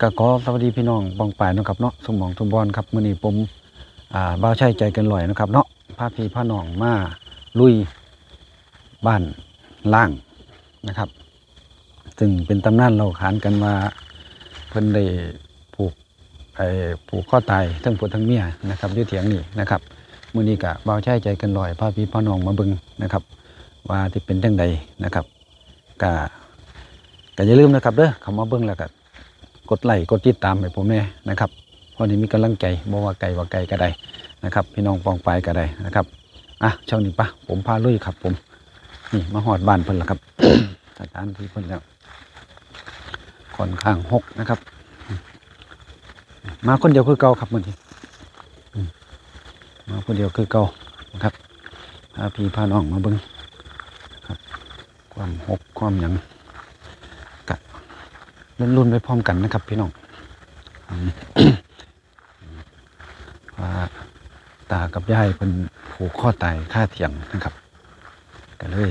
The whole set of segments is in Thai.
ก็ขอสวัสดีพี่น้องบองป่ายนะครับเนาะสมองทุมบอลครับมื้อนี้ผมอ่าบ่าวใช้ใจกินร้อยนะครับเนาะพาพี่พาน้องมาลุยบ้านล่างนะครับ ซึ่งเป็นตำนานเราขานกันว่าเพิ่นได้ผูกไอ้ผูกข้อตายทั้งผัวทั้งเมียนะครับยู่เถียงนี่นะครับมื้อนี้ก็บ่าวใช้ใจกินร้อยพาพี่พาน้องมาเบิ่งนะครับ ว่าที่เป็นจังใดนะครับก็ก็อย่าลืมนะครับเด้อเข้ามาเบิ่งแล้วก็ กดไลค์กดติดตามให้ผมแน่นะครับเพราะนี้มีกำลังใจบ่ว่าไกลว่าไกลก็ได้นะครับ พี่น้องปองปก็ได้นะครับอะช่องนี้ปะผมพาลุยครับ ผม นี่มาหอดบ้านเพิ่นล้วครับสถานที่เพิ่นแล้วค่อนข้างหกนะครับ มาคนเดียวคือเก่าครับมื้อนี้มาคนเดียวคือเก่านะครับพาพี่พาน้องมาเบิ่งครับ ความหกความหยัง รุ่นไปพร้อมกันนะครับ พี่น้องว่าตากับยายเป็นผูกข้อตายค่าเถียงนะครับ ก็เลย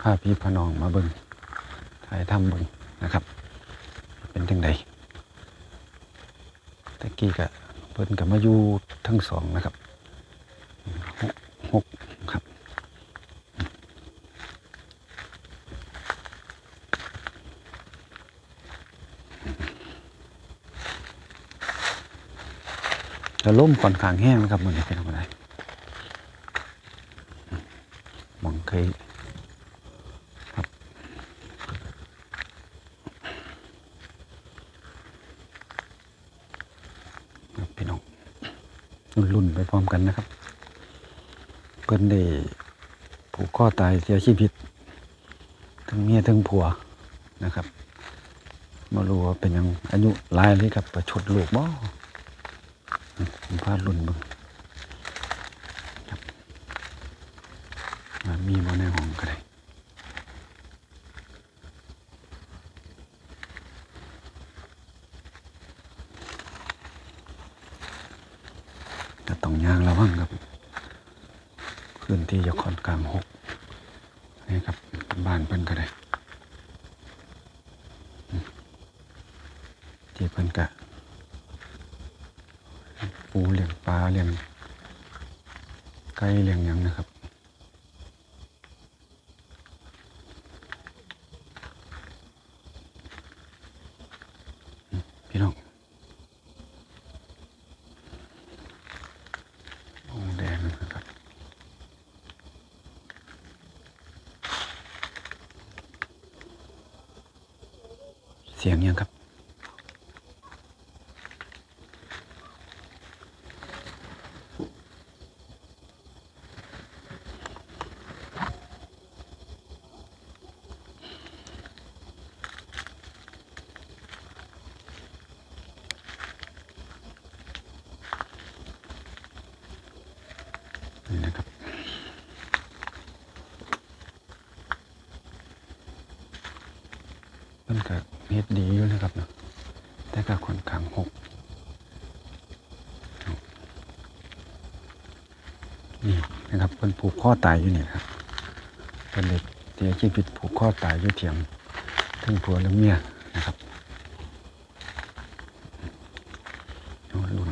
พาพี่พน้องมาเบิ่งถ่ายทำเบิ่งนะครับ เป็นจังไดตะกี้ก็เพิ่นกับมาอยู่ทั้งสองนะครับหกหกครับ ล้วล่มค่อนข้างแห้งนะครับมันจะเป็นอะไรมองเคยครับครับพี่น้องรุ่นไปพร้อมกันนะครับ เพิ่นได้ผูกข้อตายเสียชีวิต ทั้งเมียทั้งผัวนะครับมารู้ว่าเป็นยังอายุหลายเลยครับประชดลูกบ่ ผมพาลุ่นบึงครับมันมีมาในห้องก็ได้ก็ต้องย่างระวังครับพื้นที่จะค่อนกลางหกนี่ครับบ้านเพิ่นก็ได้ที่เพิ่นกะ ปูเลี้ยงปลาเลี้ยงไก่เลี้ยงยังนะครับ พี่น้องโอ้แดงนะครับเสียงยังครับ นี่นะครับ มันก็ เฮ็ดดีอยู่นะครับเนาะแต่ก็ค่อนข้างหกนี่นะครับเป็นผูกข้อตายอยู่นี่ครับเป็นเด็กเสียชีวิตผูกข้อตายอยู่เถียงทั้งผัวและเมียนะครับเอาลุ้น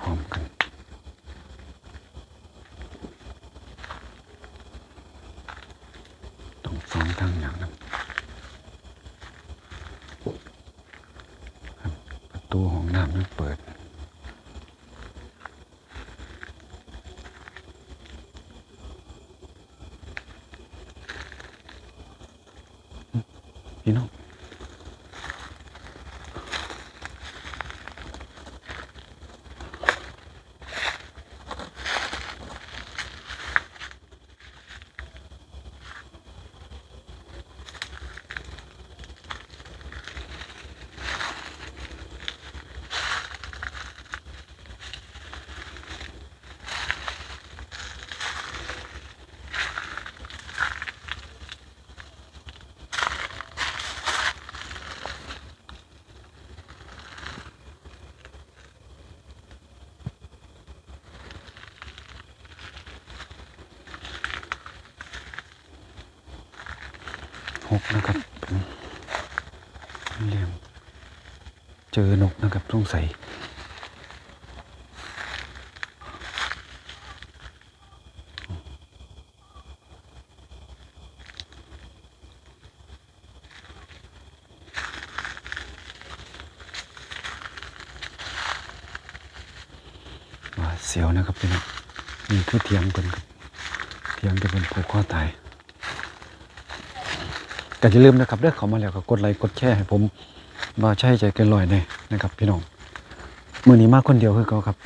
พร้อมๆกัน ต้องฟ้องทั้งอย่างนั้นครับประตูห้องน้ำนั้นเปิด พี่น้ กนะครับเหลี่ยมเจอนกนะครับสงสัยว่เสียวนะครับพี่น้องนี่คือเทียงเป็นครับเทียงจะเป็นผูกข้อตาย ก็อย่าลืมนะครับเด้อเขามาแล้วก็กดไลค์กดแชร์ให้ผมมาใช้ใจเกันลอยแน่นะครับ พี่น้องมือนี้มาคนเดียวคือเขาครับ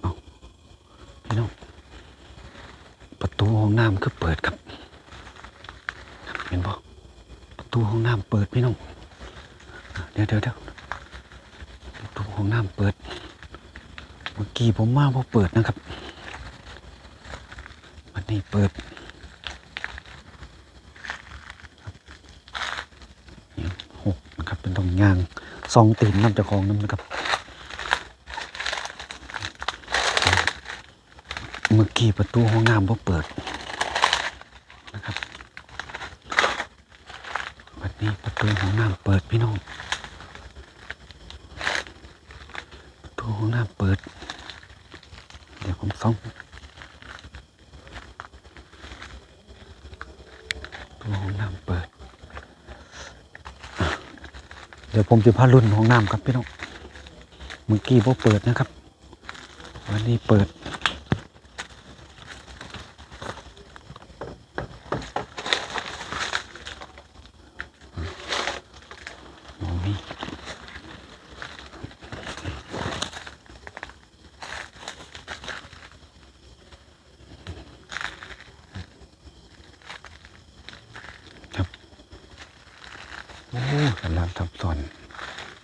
เอาพี่น้องประตูห้องน้ำคือเปิดครับเห็นบ่ประตูห้องน้ำเปิดพี่น้องเดี๋ยวเดี๋ยวเดี๋ยวประตูห้องน้ำเปิด เมื่อกี้ผมมาพอเปิดนะครับวันนี้เปิด หกนะครับ เป็นตรงยางซองตีนน้ำจะคลองน้ำนะครับ เมื่อกี้ประตูห้องน้ำบ่เปิดนะครับวันนี้ประตูห้องน้ำเปิดพี่น้องประตูห้องน้ำเปิด เดี๋ยวผมส่องประตูห้องน้ำเปิด เดี๋ยวผมจะพารุ่นห้องน้ำครับพี่น้องเมื่อกี้พอเปิดนะครับ วันนี้เปิด โอ้กำลังทับซ้อน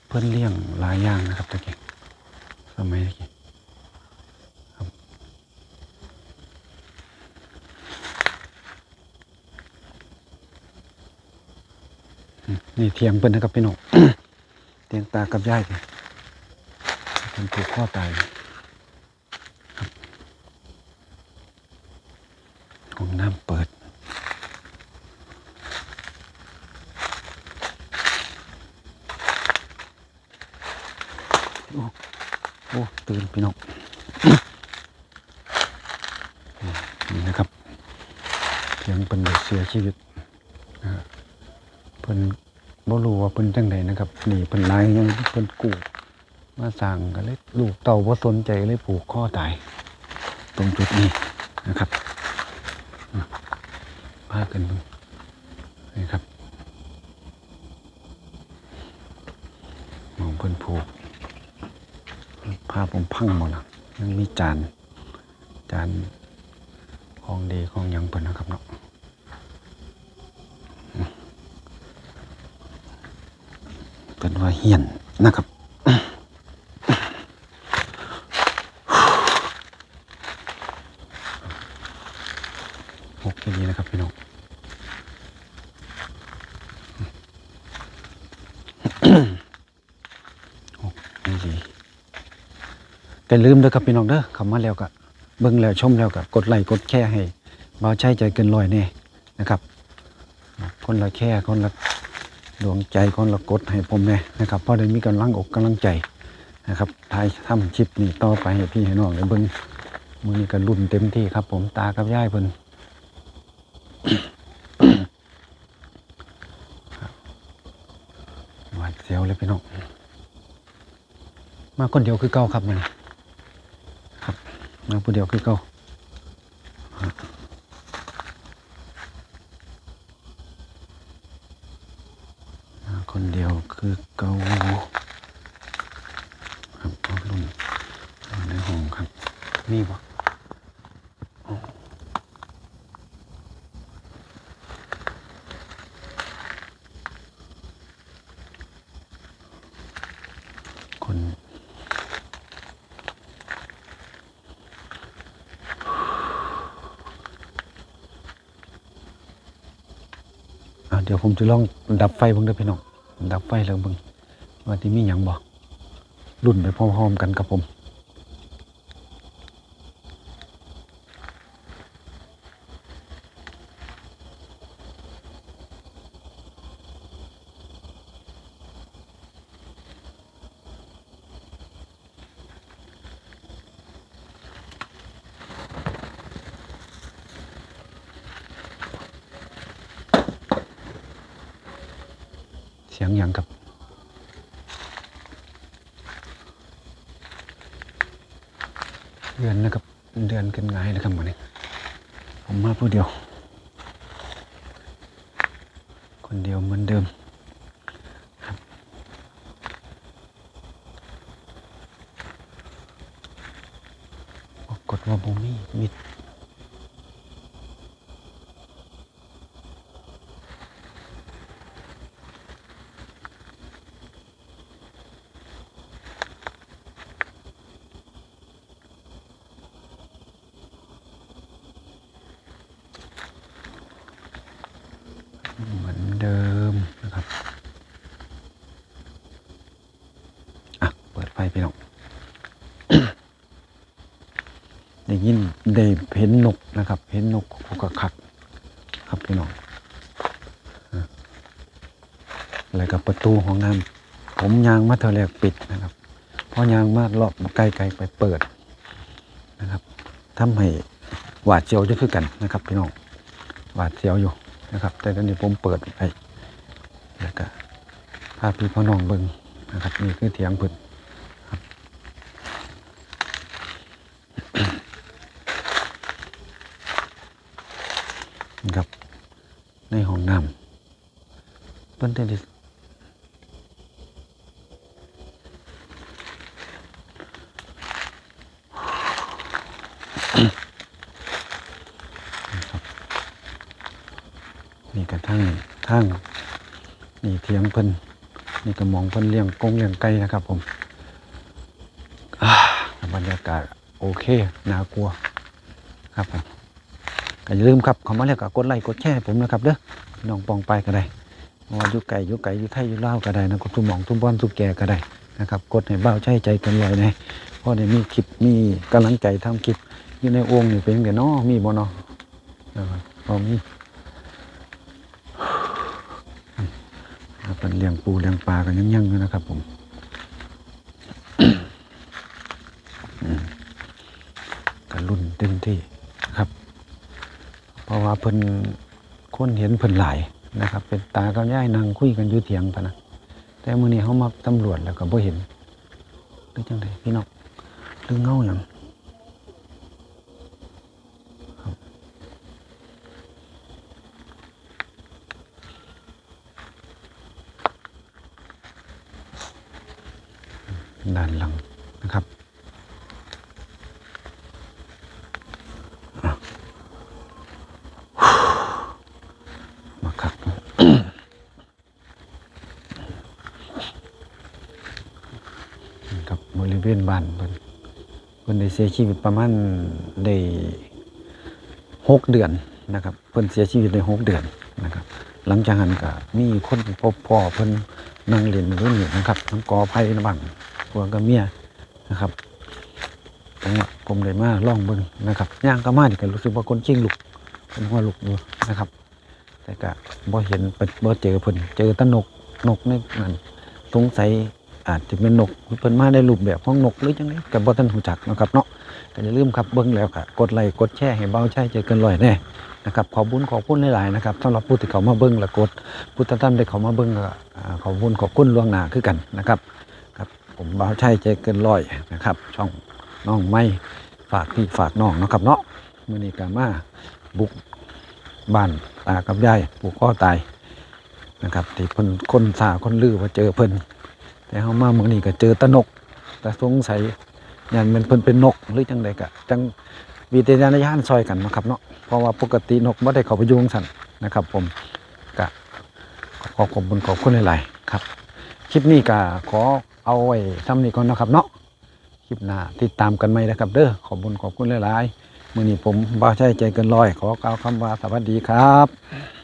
เพื่อนเลี้ยงหลายอย่างนะครับตะกี้สมัยตะกี้ครับนี่เทียงเพิ่นนะครับพี่น้องเทียงตากับยายพี่เป็นผูกข้อตายครับห้องน้ำเปิด โอ้โอ้ ตื่นพี่น้องนี่นะครับเพียงเป็นเสียชีวิตเพิ่นบ่รู้ว่าเพิ่นจังไดนะครับนี่เพิ่นหลายยังเพิ่นกู้มาสร้างก็เลยลูกเต่าบ่สนใจเลยผูกคอตาย ตรงจุดนี้นะครับพากันดูนี่ครับมองเพิ่นผูก ภาพผมพังหมดแล้วยังมีจาน จานของดีของยังเปิดนะครับเนาะเป็นว่าเฮียนนะครับ หกทีนี้นะครับพี่น้อง หกนี่ดี แต่ลืมเด้อครับพี่น้องเด้อเข้ามาแล้วก็เบิ่งแล้วชมแล้วก็กดไลค์กดแชร์ให้บ่าวใช้ใจเกินร้อยแน่นะครับ คนละแค่คนละดวงใจคนละกดให้ผมแน่นะครับเพราะได้มีกำลังอกกำลังใจนะครับทายทำคลิปนี้ต่อไปให้พี่ให้น้องได้เบิ่งมื้อนี้ก็รุ่นเต็มที่ครับ ผมตากับยายเพิ่นหวาดเสียวเลยพี่น้องมาคนเดียวคือเก่าครับมัน มาคนเดียวคือเก่าคนเดียวคือเก่าครับเอาลุ่นในห้องครับนี่บ่ เดี๋ยวผมจะลองดับไฟเบิ่งเด้อพี่น้องดับไฟแล้วเบิ่งว่าที่มีหยังบ่รุ่นไปพร้อมๆกันกับผม สียงหยังครับ เดือนนะครับ เดือนกันงายนะครับวันนี้ ผมมาผู้เดียว คนเดียวเหมือนเดิมครับปรากฏว่าบูมี่มิด เหมือนเดิมนะครับ อะ เปิดไปน้องได้ยินได้เห็นนกนะครับ เห็นนกคุกคักครับพี่น้องอะแล้วกับประตูของน้ำผมยางมาเทอแรกปิดนะครับเพอยางมาเลาะไกลๆไปเปิดนะครับทำให้หวาดเสียวจะคือกันนะครับพี่น้องหวาดเสียวอยู่นะครับ แต่ตอนนี้ผมเปิดไปแล้วก็พาพี่พ่อน้องเบิงนะครับนี่คือเถียงพิ่นครับ นะครับ ในห้องน้ำเพิ่นได้ นี่กระทั่งทางนี่เถียงเพิ่นนี่ก็มองเพิ่นเลี้ยงกงเลี้ยงไก่นะครับ ผมบรรยากาศโอเคน่ากลัวครับผมก็อย่าลืมครับเขามาแล้วก็กดไลค์กดแชร์ผมนะครับเด้อน้องปองไปก็ได้ว่าอยู่ไก่ยู่ไก่ยู่ไทยยู่ลาก็ได้นะกดทุ่มหมองทุ่มบอนทุ่มแก่ก็ได้นะครับกดให้เบ้าใช้ใจกันลอยนะเพราะได้มีคลิปมีกำลังใจทำคลิปอยู่ในโองค์นี่เป็นเดี๋ยวน้อมีบ่เนาะนะครับพอมี ครับเป็นเลี้ยงปูเลี้ยงปลากันยังยังอยู่นะครับ ผมกันรุ่นเต็มที่ครับ เพราะว่าเพิ่นคนเห็นเพิ่นหลายนะครับ เป็นตากับยายนั่งคุยกันอยู่เถียงปะนะแต่มื้อนี้เขามาตำรวจแล้วก็บ่เห็นหรือจังไดพี่น้องหรือเงาหยัง ด้านหลังนะครับ มาครับกับบริเวณบ้านเพิ่นเพิ่นได้เสียชีวิตประมาณได้หกเดือนนะครับ เพิ่นเสียชีวิตได้หกเดือนนะครับ หลังจากนั้นก็มีคนพบพ่อเพิ่นนั่งเล่นอยู่นี่นะครับทั้งกอไผ่ระบัง พวกกับเมียนะครับผมว่าผมได้มาล่องเบิ่งนะครับย่างก็มานี่ก็รู้สึกว่าคนจริงลุกเป็นหัวลุกอยู่นะครับ แต่ก็บ่เห็นบ่เจอเพิ่นเจอตะนกนกในนั้นสงสัยอาจจะเป็นนกเพิ่นมาในรูปแบบของนกหรือจังไดก็บ่ทันรู้จักนะครับเนาะก็อย่าลืมครับเบิ่งแล้วก็กดไลค์กดแชร์ให้เบาใช้ใจเกินร้อยแน่นะครับขอบคุญขอบคุณหลายๆนะครับสำหรับผู้ที่เขามาเบิ่งและกดผู้ที่ท่านได้เขามาเบิ่งก็ขอบคุณขอบคุณล่วงหน้าคือกันนะครับ ผมเบาใช้ใจเกินร้อยนะครับ ช่องน้องไม่ฝากพี่ฝากน้องนะครับเนาะมื้อนี้ก็มาบุกบ้านตากับยายผูกคอตายนะครับที่เพิ่นคนสาคนลือว่าเจอเพิ่นแต่เฮามาเมืองนี้ก็เจอตะนก แต่สงสัยยันเป็นเพิ่นเป็นนกหรือจังใดก็จังวิทยาณญาณซอยกันนะครับเนาะเพราะว่าปกตินกบ่ได้เข้าไปยุ่งสันนะครับ ผมก็ขอขอบคุณขอบคุณหลายๆครับ คลิปนี้ก็ขอ เอาไว้ซ้ำนี้ก่อนนะครับเนาะคลิปหน้าติดตามกันไหมนะครับเด้อขอบคุณขอบคุณหลายๆมื่อนี้ผมบ้าใช่ใจเกินร้อย ขอกล่าวคำว่าสวัสดีครับ